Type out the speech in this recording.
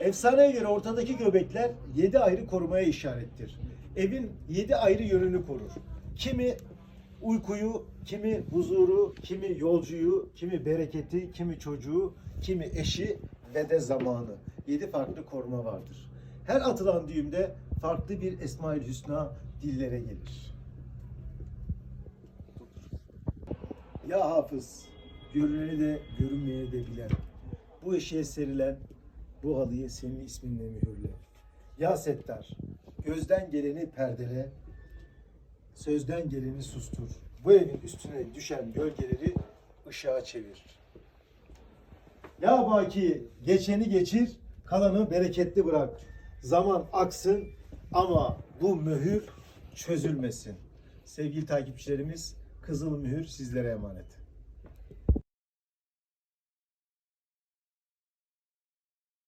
Efsaneye göre ortadaki göbekler yedi ayrı korumaya işarettir. Evin yedi ayrı yönünü korur. Kimi uykuyu, kimi huzuru, kimi yolcuyu, kimi bereketi, kimi çocuğu, kimi eşi ve de zamanı. Yedi farklı koruma vardır. Her atılan düğümde farklı bir Esmaül Hüsna dillere gelir. Ya hafız, görüneni de görünmeyeni de bilen, bu eşeğe serilen bu halıyı senin isminle mühürle. Ya Settar, gözden geleni perdele, sözden geleni sustur. Bu evin üstüne düşen gölgeleri ışığa çevir. Ya Baki, geçeni geçir, kalanı bereketli bırak. Zaman aksın ama bu mühür çözülmesin. Sevgili takipçilerimiz, Kızıl Mühür sizlere emanet.